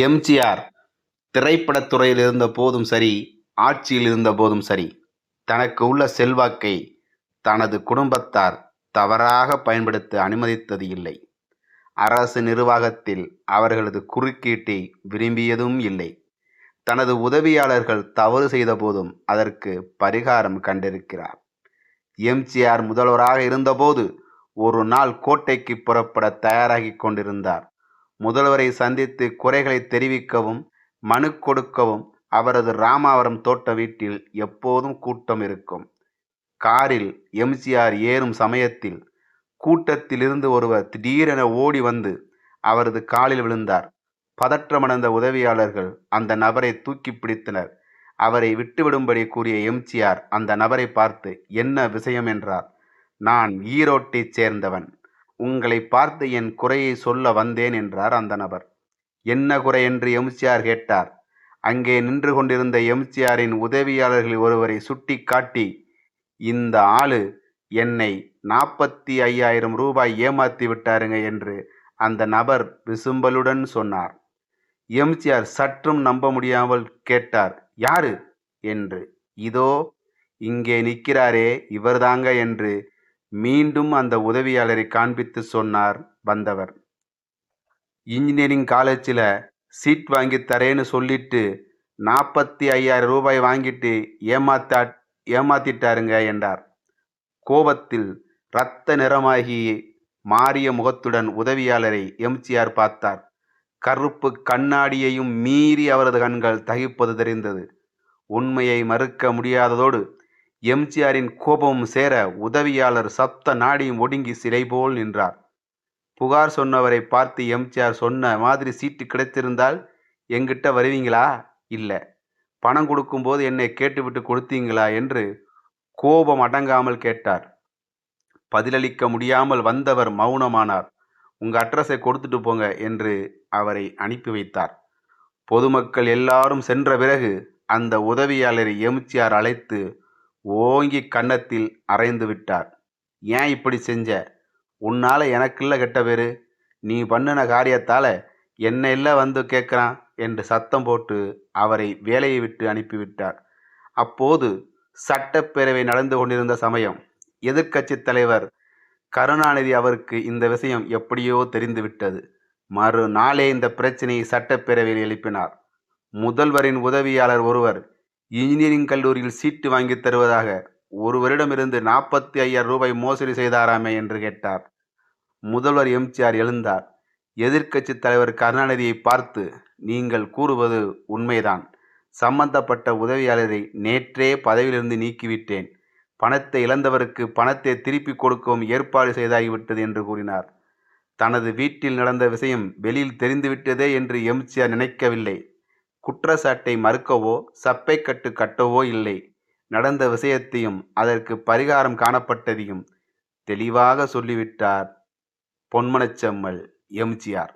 எம்ஜிஆர் திரைப்படத்துறையில் இருந்த போதும் சரி ஆட்சியில் இருந்த போதும் சரி தனக்கு உள்ள செல்வாக்கை தனது குடும்பத்தார் தவறாக பயன்படுத்த அனுமதித்தது இல்லை. அரசு நிர்வாகத்தில் அவர்களது குறுக்கீட்டை விரும்பியதும் இல்லை. தனது உதவியாளர்கள் தவறு செய்த போதும் அதற்கு பரிகாரம் கண்டிருக்கிறார். எம்ஜிஆர் முதல்வராக இருந்தபோது ஒரு நாள் கோட்டைக்கு புறப்பட தயாராகி கொண்டிருந்தார். முதல்வரை சந்தித்து குறைகளை தெரிவிக்கவும் மனு கொடுக்கவும் அவரது ராமாவரம் தோட்ட வீட்டில் எப்போதும் கூட்டம் இருக்கும். காரில் எம்ஜிஆர் ஏறும் சமயத்தில் கூட்டத்திலிருந்து ஒருவர் திடீரென ஓடி வந்து அவரது காலில் விழுந்தார். பதற்றமடைந்த உதவியாளர்கள் அந்த நபரை தூக்கி பிடித்தனர். அவரை விட்டுவிடும்படி கூறிய எம்ஜிஆர் அந்த நபரை பார்த்து என்ன விஷயம்? என்றார். நான் ஈரோட்டைச் சேர்ந்தவன். உங்களை பார்த்து என் குறையை சொல்ல வந்தேன் என்றார் அந்த நபர். என்ன குறை என்று எம்ஜிஆர் கேட்டார். அங்கே நின்று கொண்டிருந்த எம்ஜிஆரின் உதவியாளர்களில் ஒருவரை சுட்டி காட்டி இந்த ஆளு என்னை நாற்பத்தி ஐயாயிரம் ரூபாய் ஏமாத்தி விட்டாருங்க என்று அந்த நபர் விசும்பலுடன் சொன்னார். எம்ஜிஆர் சற்றும் நம்ப முடியாமல் கேட்டார் யாரு? என்று இதோ இங்கே நிற்கிறாரே இவர்தாங்க என்று மீண்டும் அந்த உதவியாளரை காண்பித்து சொன்னார் வந்தவர். இன்ஜினியரிங் காலேஜில் சீட் வாங்கி தரேன்னு சொல்லிட்டு நாற்பத்தி ஐயாயிரம் ரூபாய் வாங்கிட்டு ஏமாத்தா ஏமாத்திட்டாருங்க என்றார். கோபத்தில் இரத்த நிறமாகி மாறிய முகத்துடன் உதவியாளரை எம்ஜிஆர் பார்த்தார். கருப்பு கண்ணாடியையும் மீறி அவரது கண்கள் தகிப்பது தெரிந்தது. உண்மையை மறுக்க முடியாததோடு எம்ஜிஆரின் கோபமும் சேர உதவியாளர் சப்த நாடியும் ஒடுங்கி சிலை போல் நின்றார். புகார் சொன்னவரை பார்த்து எம்ஜிஆர் சொன்ன மாதிரி சீட்டு கிடைத்திருந்தால் எங்கிட்ட வருவீங்களா? இல்லை. பணம் கொடுக்கும்போது என்னை கேட்டுவிட்டு கொடுத்தீங்களா? என்று கோபம் அடங்காமல் கேட்டார். பதிலளிக்க முடியாமல் வந்தவர் மௌனமானார். உங்க அட்ரஸை கொடுத்துட்டு போங்க என்று அவரை அனுப்பி வைத்தார். பொதுமக்கள் எல்லாரும் சென்ற பிறகு அந்த உதவியாளரை எம்ஜிஆர் அழைத்து ஓங்கி கன்னத்தில் அரைந்து விட்டார். ஏன் இப்படி செஞ்ச? உன்னால் எனக்குள்ள கெட்ட பேரு நீ பண்ணின காரியத்தால் என்ன இல்லை வந்து கேட்குறான் என்று சத்தம் போட்டு அவரை வேலையை விட்டு அனுப்பிவிட்டார். அப்போது சட்டப்பேரவை நடந்து கொண்டிருந்த சமயம் எதிர்க்கட்சி தலைவர் கருணாநிதி அவருக்கு இந்த விஷயம் எப்படியோ தெரிந்துவிட்டது. மறுநாளே இந்த பிரச்சனையை சட்டப்பேரவையில் எழுப்பினார். முதல்வரின் உதவியாளர் ஒருவர் இன்ஜினியரிங் கல்லூரியில் சீட்டு வாங்கி தருவதாக ஒருவரிடமிருந்து நாற்பத்தி ஐயாயிரம் ரூபாய் மோசடி செய்தாராமே என்று கேட்டார். முதல்வர் எம்ஜிஆர் எழுந்தார். எதிர்க்கட்சி தலைவர் கருணாநிதியை பார்த்து நீங்கள் கூறுவது உண்மைதான். சம்பந்தப்பட்ட உதவியாளரை நேற்றே பதவியிலிருந்து நீக்கிவிட்டேன். பணத்தை இழந்தவருக்கு பணத்தை திருப்பி கொடுக்கவும் ஏற்பாடு செய்தாகிவிட்டது என்று கூறினார். தனது வீட்டில் நடந்த விஷயம் வெளியில் தெரிந்துவிட்டதே என்று எம்ஜிஆர் நினைக்கவில்லை. குற்றச்சாட்டை மறுக்கவோ சப்பை கட்டு கட்டவோ இல்லை. நடந்த விஷயத்தையும் அதற்கு பரிகாரம் காணப்பட்டதையும் தெளிவாக சொல்லிவிட்டார் பொன்மனச்செம்மல் எம்ஜிஆர்.